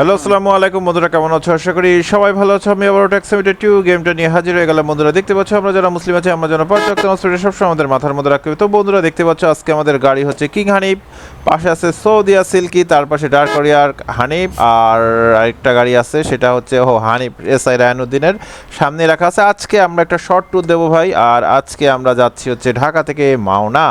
Hello আসসালামু আলাইকুম। বন্ধুরা কেমন আছো? আশা করি সবাই ভালো আছো। আমি আবার ট্যাক্স সিমিটার টু গেমটা নিয়ে হাজির হয়ে গেলাম। বন্ধুরা দেখতে পাচ্ছ আমরা যারা মুসলিম আছি আমরা যেন পাঁচ নষ্ট সবসময় আমাদের মাথার মধ্যে রাখতে হবে। তো বন্ধুরা দেখতে পাচ্ছ আজকে আমাদের গাড়ি হচ্ছে কিং হানিফ পাশে আছে সৌদিয়া সিল্কি তার পাশে ডার্ক কোরিয়ার হানিফ আর আরেকটা গাড়ি আছে সেটা হচ্ছে ও হানিফ এস আই রায়নুদ্দিনের সামনে রাখা আছে। আজকে আমরা একটা শর্ট ট্যুর দেবো ভাই আর আজকে আমরা যাচ্ছি হচ্ছে ঢাকা থেকে মাওনা।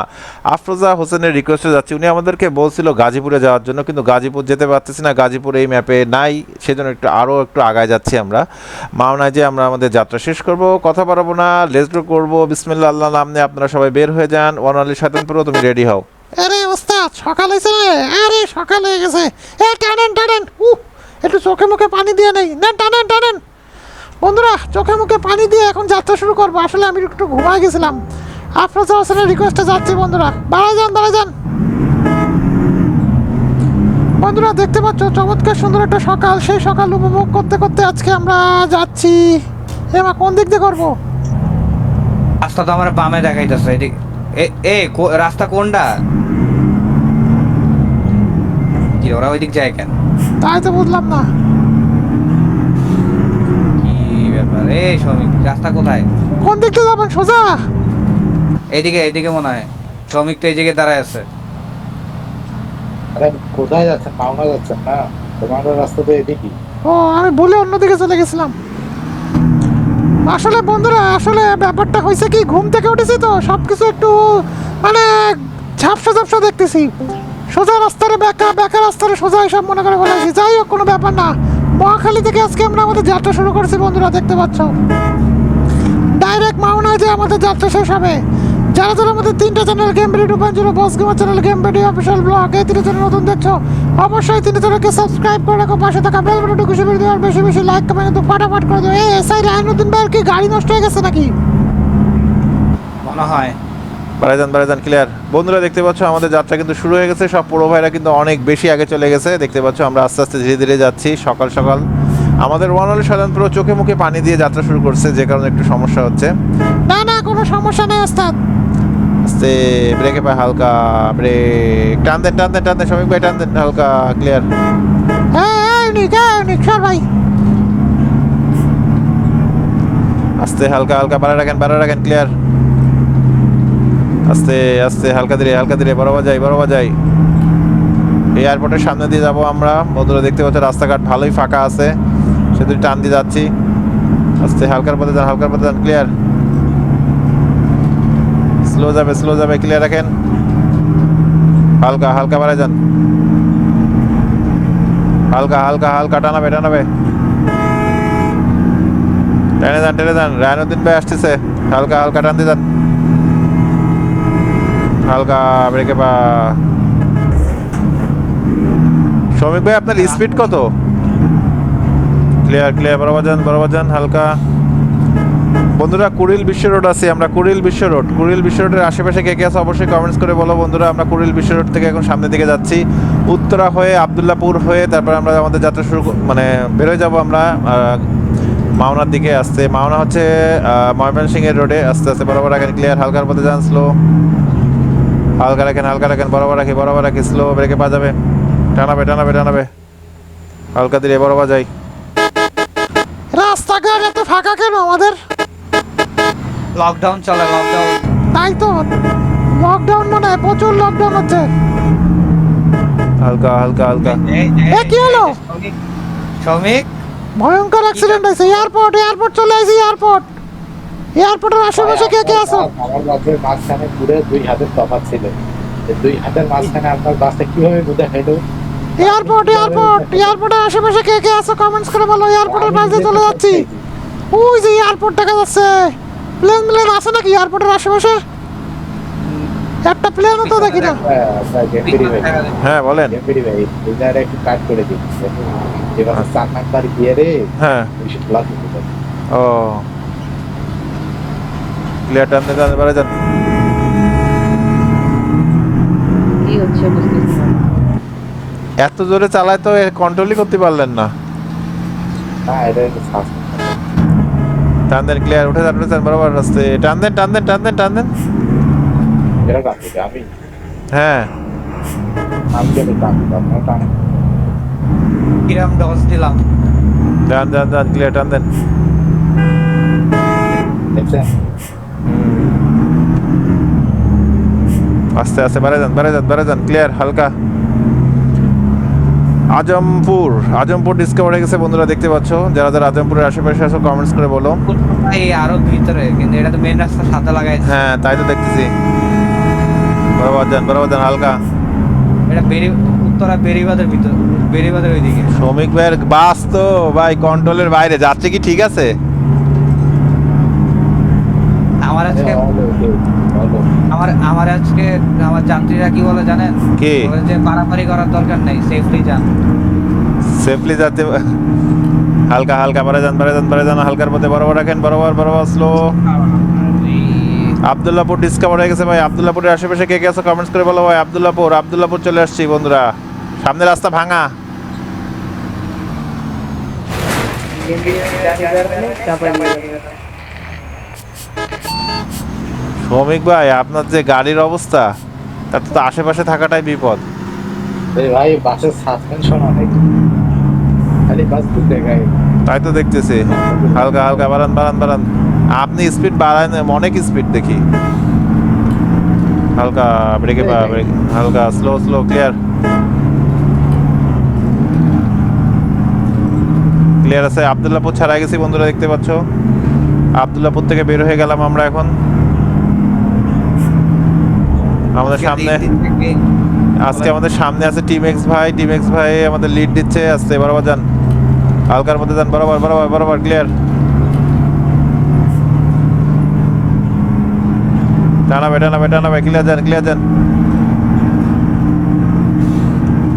আফরোজা হোসেনের রিকোয়েস্টে যাচ্ছি। উনি আমাদেরকে বলছিল গাজীপুরে যাওয়ার জন্য কিন্তু গাজীপুর যেতে পারতেছি না। গাজীপুর এই ম্যাপে নাই, সেজন্য একটু আরও একটু আগায় যাচ্ছি আমরা। মাওনায় যে আমরা আমাদের যাত্রা শেষ করব, কথা বাড়াবো না লেসডো করব। বিসমিল্লা আল্লাহ নাম নিয়ে আপনারা সবাই বের হয়ে যান। ওয়ানালি স্বাধীনপুরও তুমি রেডি হও। আরে ওস্তাদ, সকাল হয়েছে আরে সকাল হয়ে গেছে। এ, টানেন টানেন। উহ, একটু চোখে মুখে পানি দিয়ে নেই। না টানেন টানেন। বন্ধুরা, চোখে মুখে পানি দিয়ে এখন যাত্রা শুরু করব। আসলে আমি একটু ঘুমায় গেছিলাম। আফরোজা হোসেনের রিকোয়েস্টে যাচ্ছি বন্ধুরা। দাঁড়ায় যান দাঁড়ায় যান। বন্ধুরা দেখতে পাচ্ছ চমৎকার সুন্দর একটা সকাল। সেই সকাল উপভোগ করতে করতে আজকে আমরা যাচ্ছি। এমা কোন দিক দিয়ে করব? রাস্তা তো আমার বামে দেখাইতেছে এদিক। এ এ রাস্তা কোনটা? কি ওরা ওইদিক যায় কেন? তাই তো বুঝলাম না। কি ব্যাপার? এ শ্রমিক রাস্তা কোথায়? কোন দিক দিয়ে যাবেন সোজা? এইদিকে এইদিকে মনে হয়। শ্রমিক তো এইদিকে দাঁড়ায় আছে। কোথায় যাচ্ছেন পাওনা যাচ্ছেন না। তোমাদের রাস্তা তো এদিকই ও, আমি ভুলে অন্যদিকে চলে গেছিলাম। আসলে বন্ধুরা, আসলে ব্যাপারটা হয়েছে কি, ঘুম থেকে উঠেছি তো সব কিছু একটু মানে ঝাপসা ঝাপসা দেখতেছি। সোজা রাস্তারে, বেকা বেকা রাস্তারে সোজা এসব মনে করে বলেছি যাই হোক, কোনো ব্যাপার না। মহাখালী থেকে আজকে আমরা আমাদের যাত্রা শুরু করছি, বন্ধুরা, দেখতে পাচ্ছ। ডাইরেক্ট মাওনায় যে আমাদের যাত্রা শেষ হবে। যারা যারা আমাদের তিনটা চ্যানেল গেম বেডি two point zero boss gamer channel game বেডি অফিসিয়াল ব্লগ এই তিনটা চ্যানেল নতুন দেখছ অবশ্যই তিনটা চ্যানেলকে সাবস্ক্রাইব করে রাখো পাশে থাকা বেল বাটনটা খুশি করে দিও আর বেশি বেশি লাইক কমেন্ট কিন্তু ফাটাফাট করে দিও। এই এসআই রায়নুদ্দিন ভাইয়ের কি গাড়ি নষ্ট হয়ে গেছে নাকি? মনে হয়। বারাজান বারাজান ক্লিয়ার বন্ধুরা দেখতে পাচ্ছ আমাদের যাত্রা কিন্তু শুরু হয়ে গেছে। সব পুরো ভাইরা কিন্তু অনেক বেশি আগে চলে গেছে। দেখতে পাচ্ছ আমরা আস্তে আস্তে ধীরে ধীরে যাচ্ছি সকাল সকাল। আমাদের ওয়ানলি সাধারণত চোখে মুখে পানি দিয়ে যাত্রা শুরু করছে যে কারণে একটু সমস্যা হচ্ছে। না না কোনো সমস্যা নেই ওস্তাদ। আস্তে ব্রেকে পায় হালকা ব্রেক টান দেন টান দেন টান দেন শ্রমিক ভাই টান দেন হালকা ক্লিয়ার ভাই। আস্তে হালকা হালকা বাড়া রাখেন বাড়া রাখেন ক্লিয়ার আস্তে আস্তে হালকা ধীরে হালকা ধীরে বরাবর যাই বরাবর যাই এই এয়ারপোর্টের সামনে দিয়ে যাব আমরা। বন্ধুরা দেখতে পাচ্ছি রাস্তাঘাট ভালোই ফাঁকা আছে। সেদিন টান দিয়ে যাচ্ছি। আস্তে হালকার পথে যান হালকার পথে যান ক্লিয়ার স্লো যাবে স্লো যাবে ক্লিয়ার রাখেন। হালকা হালকা বাড়ায় যান। হালকা হালকা হালকা টানাবে টানাবে। টেনে যান টেনে যান। রায়নুদ্দিন ভাই আসতেছে। হালকা হালকা টান দিয়ে যান। হালকা ব্রেকে পা। শ্রমিক ভাই, আপনার স্পিড কত? ক্লিয়ার ক্লিয়ার বরাবর যান বরাবর যান, হালকা। বন্ধুরা, কুড়িল বিশ্ব রোড আছি আমরা, কুড়িল বিশ্ব রোড। কুড়িল বিশ্ব রোডের আশেপাশে কে কে আছে অবশ্যই কমেন্টস করে বলো। বন্ধুরা, আমরা কুড়িল বিশ্ব রোড থেকে এখন সামনের দিকে যাচ্ছি। উত্তরা হয়ে আবদুল্লাপুর হয়ে তারপর আমরা আমাদের যাত্রা শুরু মানে বেরোয় যাব আমরা মাওনার দিকে আসতে। মাওনা হচ্ছে ময়মনসিং এর রোডে। আস্তে আস্তে বরাবর রাখেন ক্লিয়ার হালকার পথে যান স্লো হালকা রাখেন হালকা রাখেন, বরাবর রাখি বরাবর রাখি স্লো ব্রেকে পা যাবে। টানাবে টানাবে টানাবে। হালকা দিয়ে বরাবর যাই। রাস্তাঘাট এত ফাঁকা কেন আমাদের? লকডাউন চলে লকডাউন তাই তো লকডাউন মনে হয় প্রচুর লকডাউন হচ্ছে। হালকা হালকা হালকা। এ, কি হলো? শ্রমিক ভয়ঙ্কর অ্যাক্সিডেন্ট হয়েছে। এয়ারপোর্ট এয়ারপোর্ট চলে আসি এয়ারপোর্ট এয়ারপোর্টের আশেপাশে কে কে আছে? আমার বাসের মাঝখানে ঘুরে দুই হাতের তফাৎ ছিল। এই দুই হাতের মাঝখানে আপনার বাসটা কীভাবে বুঝে হেঁটে এয়ারপোর্ট এয়ারপোর্ট এয়ারপোর্টের আশেপাশে কে কে আছে? কমেন্টস করে বলো এয়ারপোর্টের পাশে চলে যাচ্ছি। ওই যে এয়ারপোর্ট দেখা যাচ্ছে। প্লেন প্লেন আছে নাকি? এয়ারপোর্টের আশেপাশে? একটা প্লেনও তো দেখি না। হ্যাঁ, ভাই হ্যাঁ। বলেন গেমপিরি ভাই একটু কাট করে দিন এবার চার নাম্বার গিয়ে হ্যাঁ ও ক্লিয়ার যান এত জোরে চালায় তো কন্ট্রোলই করতে পারলেন না। এটা। টান দেন ক্লিয়ার উঠে যান উঠে যান বরাবর রাস্তে টান দেন টান দেন টান দেন টান দেন এটা টান দিবে আমি? হ্যাঁ। আমি কেন টান দিব আপনার টান কিরাম ডস দিলাম। যান যান যান ক্লিয়ার টান দেন দেখছেন? আস্তে আস্তে বাড়ে যান বাড়ে যান বাড়ে যান ক্লিয়ার হালকা। আজমপুর আজমপুর ডিসকভার হয়ে গেছে বন্ধুরা দেখতে পাচ্ছ। যারা যারা আজমপুরের আশেপাশে আসো কমেন্টস করে বলো। এই আরও ভিতরে কিন্তু এটা তো মেন রাস্তা সাদা লাগাইছে হ্যাঁ তাই তো দেখতেছি। বরাবর যান বরাবর যান হালকা। এটা বেরি উত্তরা বেরিবাদের ভিতর বেরিবাদের ওইদিকে। শ্রমিক ভাইয়ের বাস তো ভাই কন্ট্রোলের বাইরে। যাচ্ছে কি ঠিক আছে আমার আজকে। আমার আমার আজকে আমার যাত্রীরা কি বলে জানেন কি? বলে যে পারাপারি করার দরকার নেই সেফলি যান সেফলি যাতে হালকা হালকা বাড়ে যান বাড়ে যান বাড়ে যান হালকার মধ্যে বরাবর রাখেন বরাবর বরাবর স্লো আবদুল্লাপুর ডিসকভার হয়ে গেছে ভাই আবদুল্লাপুরের আশেপাশে কে কে আছে কমেন্টস করে বলো ভাই আবদুল্লাপুর আবদুল্লাপুর চলে আসছি বন্ধুরা সামনে রাস্তা ভাঙা শ্রমিক ভাই আপনার যে গাড়ির অবস্থা তার তো আশেপাশে থাকাটাই বিপদ। ভাই বাসের সাসপেনশন অনেক। খালি বাস ঘুরতে গায়ে তাই তো দেখতেছি। হালকা হালকা বাড়ান বাড়ান বাড়ান। আপনি স্পিড বাড়ান অনেক স্পিড দেখি। হালকা ব্রেকে ব্রেক হালকা স্লো স্লো ক্লিয়ার ক্লিয়ার আছে। আবদুল্লাপুর ছাড়া গেছি বন্ধুরা দেখতে পাচ্ছ। আবদুল্লাপুর থেকে বের হয়ে গেলাম আমরা এখন। আমাদের সামনে আজকে আমাদের সামনে আছে টিম এক্স ভাই টিম এক্স ভাই আমাদের লিড দিচ্ছে আসতে বরাবর যান। হালকার মধ্যে যান বরাবর বরাবর বরাবর ক্লিয়ার টানাবে টানাবে টানাবে ক্লিয়ার যান ক্লিয়ার যান।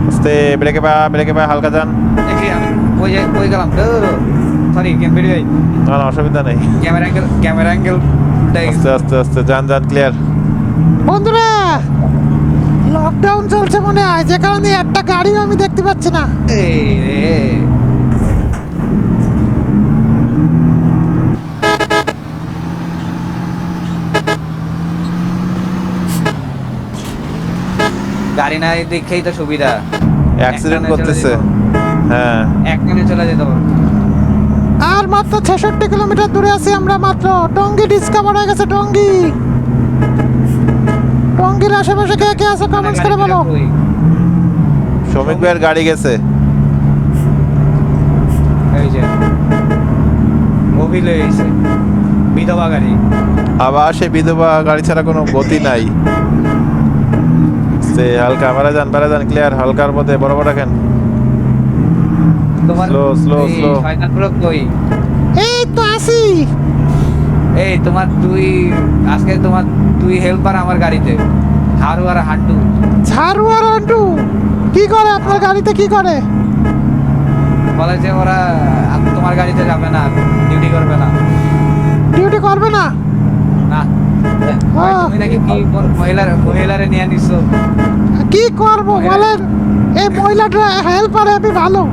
আস্তে ব্রেকে পা ব্রেকে পা হালকা যান। দেখি আমি ওই ওই গেলাম? সরি ক্যামেরা ভাই না না অসুবিধা নেই। ক্যামেরা অ্যাঙ্গেল ক্যামেরা অ্যাঙ্গেল আস্তে আস্তে আস্তে যান যান ক্লিয়ার বন্ধুরা লকডাউন চলছে মনে হয় যে কারণে একটা গাড়িও আমি দেখতে পাচ্ছি না। এই রে গাড়ি নাই দেখেই তো সুবিধা। অ্যাক্সিডেন্ট করতেছে। হ্যাঁ। একখানে চলে যেত আর মাত্র ছেষট্টি কিলোমিটার দূরে আছি আমরা মাত্র। টঙ্গি ডিসকভার হয়ে গেছে টঙ্গি টঙ্গির আশেপাশে কে কে আছে? কমেন্টস করে বলো। শ্রমিক ভাইয়ের গাড়ি গেছে। এই যে মোবিল হয়েছে বিধবা গাড়ি। আবার সে বিধবা গাড়ি ছাড়া কোনো গতি নাই। সে হালকা বাড়া যান বাড়া যান ক্লিয়ার হালকার মধ্যে বরাবর রাখেন তোমার Slow, slow, এই তো আসি এই তোমার দুই আজকে তোমার দুই হেল্পার আমার গাড়িতে। হারু আর হান্টু ঝাড়ু আর আন্টু কি করে? আপনার গাড়িতে কি করে? বলে যে ওরা আপ- তোমার গাড়িতে যাবে না ডিউটি করবে না। ডিউটি করবে না? না। ভাই, তুমি নাকি কি কোন মহিলার মহিলারে নিয়ে নিছো কি করব বলেন? এই মহিলাটা হেল্পার আমি ভালো।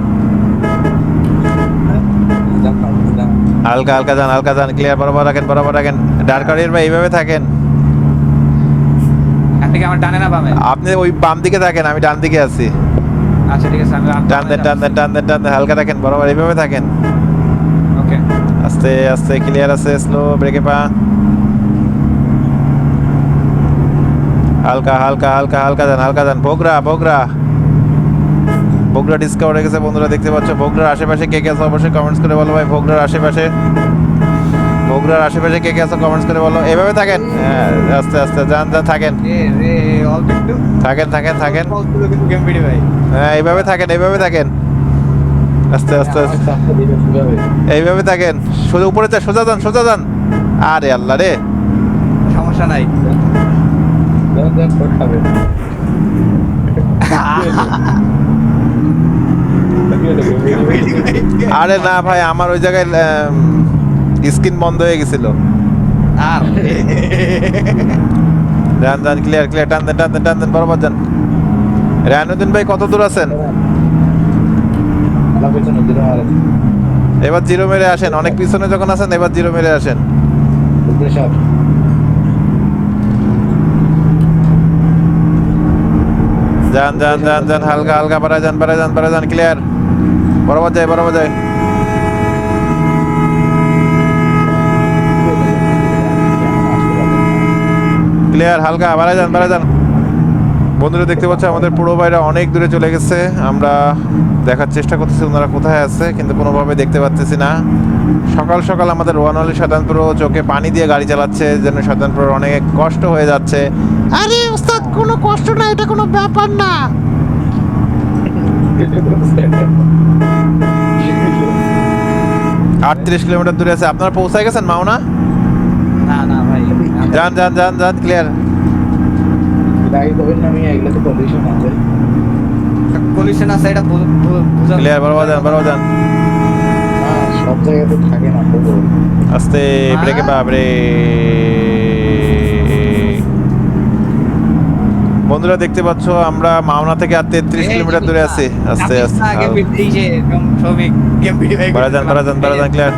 হালকা হালকা যান হালকা যান ক্লিয়ার বরাবর রাখেন বরাবর রাখেন। ডার ভাই এইভাবে থাকেন। আপনি কি আমার ডানে না বামে? আপনি ওই বাম দিকে থাকেন আমি ডান দিকে আছি। আচ্ছা ঠিক আছে আমি টান দেন টান দেন টান দেন টান দেন হালকা রাখেন বরাবর এইভাবে থাকেন। ওকে। আস্তে আস্তে ক্লিয়ার আছে স্লো ব্রেকে পা। হালকা হালকা হালকা হালকা যান হালকা যান বগরা বগরা বগরা ডিসকাউন্ট হয়ে গেছে বন্ধুরা দেখতে পাচ্ছ বগরার আশেপাশে কে কে আছে অবশ্যই কমেন্টস করে বলো ভাই বগরার আশেপাশে। বগরার আশেপাশে কে কে আছে কমেন্টস করে বলো। এভাবে থাকেন? হ্যাঁ, আস্তে আস্তে যান যান থাকেন। থাকেন থাকেন থাকেন। অল্প একটু গেম ভিডিও ভাই হ্যাঁ। এইভাবে থাকেন এইভাবে থাকেন। আস্তে আস্তে আস্তে? এইভাবে থাকেন। সোজা উপরে যা সোজা যান সোজা যান। আরে আল্লাহ রে। সমস্যা নাই? আরে না ভাই আমার ওই জায়গায় স্ক্রিন বন্ধ হয়ে গেছিল। আর? যান যান ক্লিয়ার ক্লিয়ার টান দেন টান দেন টান দেন বরাবর যান। রায়নুদ্দিন ভাই কত দূর আছেন? এবার জিরো মেরে আসেন অনেক পিছনে যখন আছেন এবার জিরো মেরে আসেন। যান যান যান যান হালকা হালকা বাড়া যান বাড়া যান বাড়া যান ক্লিয়ার বরাবর যায় বরাবর যায়। ক্লিয়ার হালকা বাড়ায় যান বাড়ায় যান। বন্ধুরা দেখতে পাচ্ছ আমাদের পুরো ভাইরা অনেক দূরে চলে গেছে। আমরা দেখার চেষ্টা করতেছি ওনারা কোথায় আছে কিন্তু কোনোভাবে দেখতে পাচ্তেছি না। সকাল সকাল আমাদের ওয়ানলি সাধারণপুর চোখে পানি দিয়ে গাড়ি চালাচ্ছে যেন সাধারণপুর অনেক কষ্ট হয়ে যাচ্ছে। আরে ওস্তাদ কোনো কষ্ট না এটা কোনো ব্যাপার না। আটত্রিশ কিলোমিটার দূরে আছে। আপনারা পৌঁছায় গেছেন মাওনা? যান যান যান যান ক্লিয়ার গাড়ি ধরে নামিয়ে এগুলো তো পলিউশন আছে। পলিউশন আছে এটা বু- বু- বুঝা ক্লিয়ার বরাবর যান বরাবর যান না সব জায়গাতে থাকে না আস্তে ব্রেকে পা ব্রেক বন্ধুরা দেখতে পাচ্ছ আমরা মাওনা থেকে আর তেত্রিশ কিলোমিটার দূরে আছি। আস্তে আস্তে। ক্লিয়ার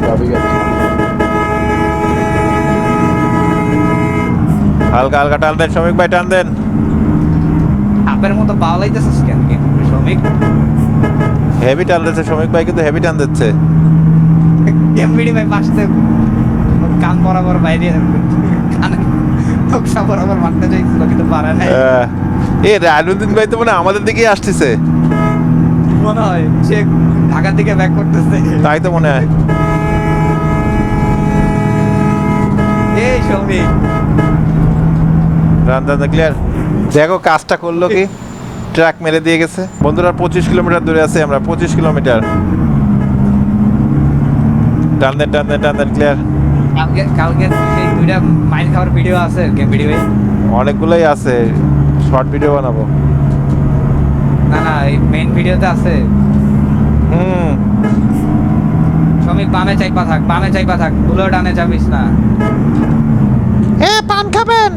সবই গেছে হালকা হালকা টান দেন শ্রমিক ভাই টান দেন। আপের মতো পাওয়া লাইতেছিস কেন গেম শ্রমিক। হেভি টান দিচ্ছে শ্রমিক ভাই কিন্তু হেভি টান দিচ্ছে। ভিডিও ভাই পাশতে কান বরাবর বাইরে কানে নকশা বরাবর মারতে চাইছিল কিন্তু পারে আহ, এ রানুদ্দিন ভাই তো মানে আমাদের দিকেই আসতেছে। মনে হয় সে ঢাকার দিকে ব্যাক করতেছে। তাই তো মনে হয়। এই শ্রমিক। রান ক্লিয়ার দেখো কাজটা করল কি? ট্রাক মেরে দিয়ে গেছে। বন্ধুরা পঁচিশ কিলোমিটার দূরে আছে আমরা পঁচিশ কিলোমিটার। টান দেন টান দেন টান দেন ক্লিয়ার কালকে কালকে সেই দুইটা মাইল খাওয়ার ভিডিও আছে গেম ভিডিও অনেকগুলোই আছে শর্ট ভিডিও বানাবো। না না এই মেইন ভিডিওতে আছে। হুম। শ্রমিক বামে চাইপা থাক বামে চাইপা থাক ভুলো ডানে যাবিস না। এ পান খাবেন?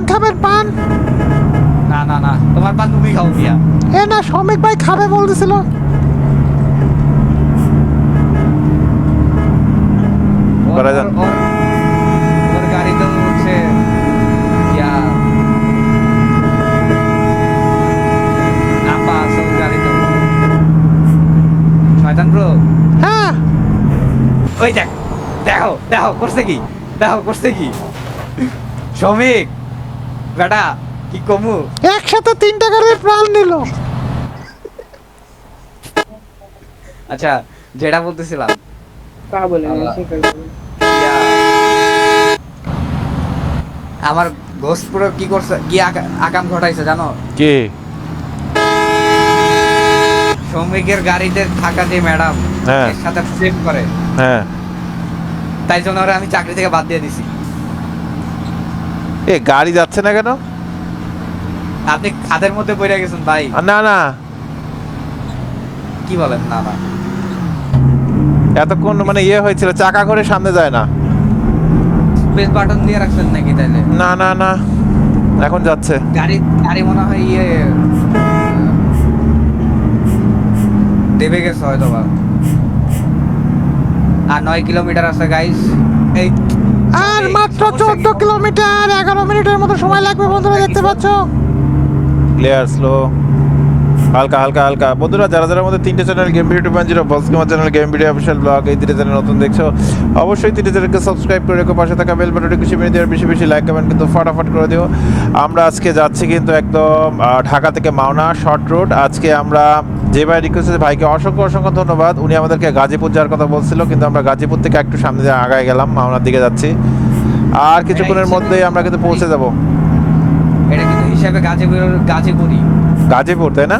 পান খাবেন পান? না না না তোমার পান তুমি খাও গিয়া। এ না শ্রমিক ভাই খাবে বলতেছিল। করা যান। হ্যাঁ। ওই দেখ দেখো দেখো করছে কি? দেখো করছে কি? শ্রমিক বেটা কি কমু? একসাথে প্রাণ নিল। আচ্ছা যেটা বলতেছিলাম। বলে আমার ঘোষ পুরো কি করছে কি আকাম ঘটাইছে জানো? কি? শ্রমিকের গাড়িতে থাকা যে ম্যাডাম হ্যাঁ। এর সাথে প্রেম করে। হ্যাঁ। তাই জন্য আমি চাকরি থেকে বাদ দিয়ে দিছি। এ গাড়ি যাচ্ছে না কেন? আপনি খাদের মধ্যে পড়ে গেছেন ভাই। না না। কি বলেন না না। এতক্ষণ মানে ইয়ে হয়েছিল চাকা করে সামনে যায় না। স্পেস বাটন দিয়ে রাখছেন নাকি তাইলে? না না না। এখন যাচ্ছে। গাড়ি গাড়ি মনে হয় ইয়ে দেবে গেছে হয়তো বা আর নয় কিলোমিটার আছে গাইস এই আর মাত্র চোদ্দ? কিলোমিটার, এগারো মিনিটের মতো সময় লাগবে বন্ধুরা, দেখতে পাচ্ছ? ক্লিয়ার স্লো হালকা হালকা হালকা। বন্ধুরা, যারা যারা আমাদের তিনটে channel game video point zero boss gamer channel game video official blog এই তিনটে চ্যানেল নতুন দেখছ, অবশ্যই তিনটে চ্যানেলকে সাবস্ক্রাইব করে রেখো, পাশে থাকা বেল বাটনটি খুশি মেরে দেওয়ার বেশি বেশি লাইক কমেন্ট কিন্তু ফটাফট করে দিও। আমরা আজকে যাচ্ছি কিন্তু একদম ঢাকা থেকে মাওনা শর্ট রোড আজকে আমরা যে ভাই রিকোয়েস্ট ভাইকে অসংখ্য অসংখ্য ধন্যবাদ। উনি আমাদেরকে গাজীপুর যাওয়ার কথা বলছিল কিন্তু আমরা গাজীপুর থেকে একটু সামনে দিয়ে আগায় গেলাম মাওনার দিকে যাচ্ছি। আর কিছুক্ষণের মধ্যেই আমরা কিন্তু পৌঁছে যাব। এটা কিন্তু হিসাবে গাজীপুর গাজীপুরি গাজীপুর তাই না?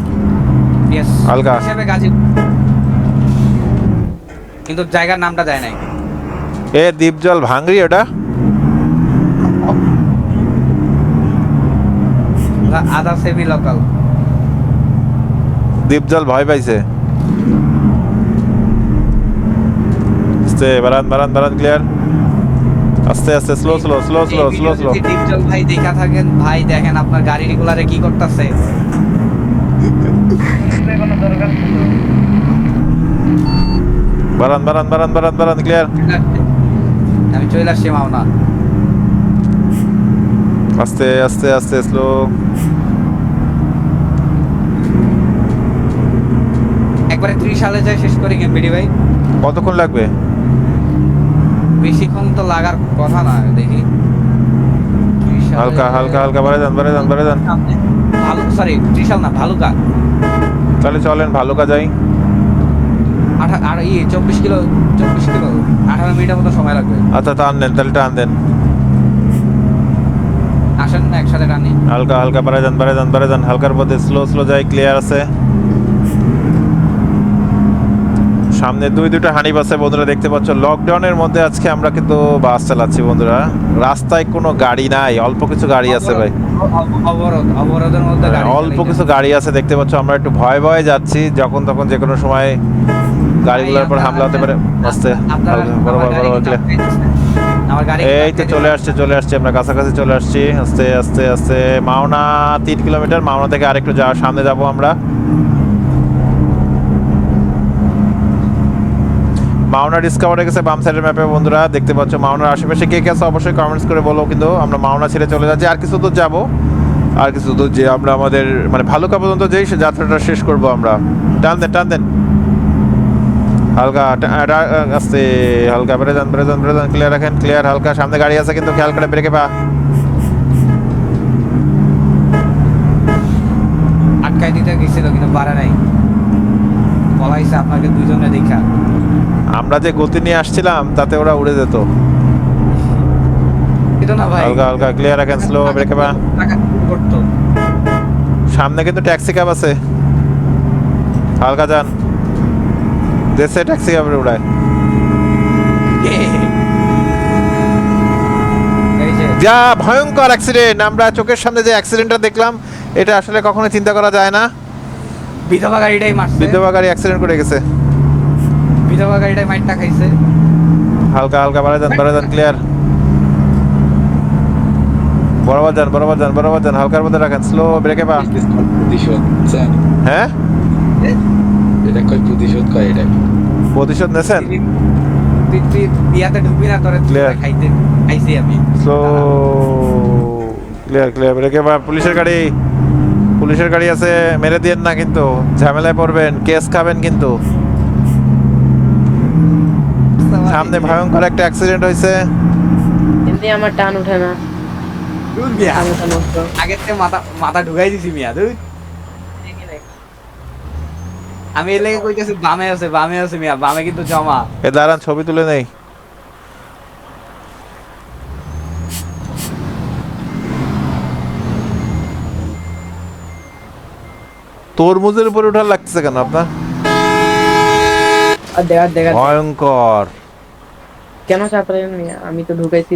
হালকা। হিসাবে গাজীপুর। কিন্তু জায়গার নামটা দেয় নাই। এ দ্বীপজল ভাঙরি ওটা? আদার সেমি লোকাল দ্বীপজল ভয় পাইছে। আস্তে বারান বারান বারান ক্লিয়ার আস্তে আস্তে slow slow slow slow slow slow Dipjal ভাই দেখা থাকেন ভাই দেখেন আপনার গাড়ি রেগুলারে কি করতেছে। বারান বারান বারান বারান বারান ক্লিয়ার আমি চলে আসছি মাওনা। আস্তে আস্তে আস্তে স্লো একবারে ত্রিশ সালে যায় শেষ করে বিডি ভাই। কতক্ষণ লাগবে? বেশিক্ষণ তো লাগার কথা না দেখি। হালকা হালকা হালকা বাড়ে যান বাড়ে যান বাড়ে যান। ভালো সরি ত্রিশাল না ভালুকা। তাহলে চলেন ভালুকা যাই। আঠা আর ইয়ে চব্বিশ কিলো চব্বিশ কিলো আঠারো মিনিটের মতো সময় লাগবে। আচ্ছা টান দেন তাহলে টান দেন। আসেন না একসাথে টানি। হালকা হালকা বাড়ে যান বাড়ে যান বাড়ে যান। হালকার মধ্যে স্লো স্লো যাই ক্লিয়ার আছে। সামনে দুই দুটো হানি বাসে বন্ধুরা দেখতে পাচ্ছ লকডাউনের মধ্যে আজকে আমরা কিন্তু বাস চালাচ্ছি বন্ধুরা। রাস্তায় কোনো গাড়ি নাই অল্প কিছু গাড়ি আছে ভাই। হ্যাঁ, অল্প কিছু গাড়ি আছে দেখতে পাচ্ছ আমরা একটু ভয় ভয়ে যাচ্ছি যখন তখন যে কোনো সময় গাড়িগুলোর পর হামলা হতে পারে আস্তে গাড়ি কিন্তু এই তো চলে আসছে চলে আসছে আমরা কাছাকাছি চলে আসছি আস্তে আস্তে আস্তে মাওনা তিন কিলোমিটার মাওনা থেকে আরেকটু যাওয়ার সামনে যাব আমরা। মাওনা ডিসকভার গেছে বাম সাইডের ম্যাপে বন্ধুরা, দেখতে পাচ্ছ মাওনার আশেপাশে কে কে আছে, অবশ্যই কমেন্টস করে বলো, কিন্তু আমরা মাওনা ছেড়ে চলে যাচ্ছি। আর কিছু দূর যাব। আর কিছু দূর যে আমরা আমাদের মানে ভালুকা পর্যন্ত যেই সে যাত্রাটা শেষ করব আমরা। টান দেন টান দেন। হালকা আস্তে হালকা, বেড়ে যান বেড়ে যান বেড়ে যান। ক্লিয়ার রাখেন ক্লিয়ার হালকা, সামনে গাড়ি আছে, কিন্তু খেয়াল করে ব্রেকে পা আটকাই দিতে গেছিল, কিন্তু পারে নাই। বলাইছে আপনাকে দুজনে দেখা। আমরা যে গতি নিয়ে আসছিলাম তাতে ওরা উড়ে যেত। হালকা হালকা ক্লিয়ার রাখেন স্লো ব্রেকে পা সামনে কিন্তু ট্যাক্সি ক্যাব আছে। হালকা যান। দেশে ট্যাক্সি ক্যাব উড়ায়। যা। ভয়ঙ্কর অ্যাক্সিডেন্ট আমরা চোখের সামনে যে অ্যাক্সিডেন্টটা দেখলাম এটা আসলে কখনো চিন্তা করা যায় না। বিধবা গাড়িটাই মারছে। বিধবা গাড়ি অ্যাক্সিডেন্ট করে গেছে। খাইছে। হালকা হালকা বাড়া যান বাড়া যান ক্লিয়ার বরাবর যান বরাবর যান বরাবর যান হালকার মধ্যে রাখেন স্লো ব্রেকে পা? হ্যাঁ? এটা কই প্রতিশোধ কয় এটা? প্রতিশোধ নেছেন? তুই তুই ইয়াতে ঢুকবি না তোরে খাইতে খাইছি আমি। স্লো ক্লিয়ার ক্লিয়ার ব্রেকে পা। পুলিশের গাড়ি পুলিশের গাড়ি আছে মেরে দিয়েন না কিন্তু ঝামেলায় পড়বেন কেস খাবেন কিন্তু। সামনে ভয়ঙ্কর একটা অ্যাক্সিডেন্ট হয়েছে। এমনি আমার টান ওঠে না। দূর মিয়া। নষ্ট। থেকে মাথা মাথা ঢুকাই দিছি মিয়া তুই আমি এর লেগে কইতেছি বামে আছে বামে আছে মিয়া বামে কিন্তু জমা। এ দাঁড়ান ছবি তুলে নেই। তরমুজের উপরে উঠার লাগতেছে কেন আপনার? দেখা দেখা। ভয়ঙ্কর। কেন চাপলেন আমি তো ঢুকাইছি।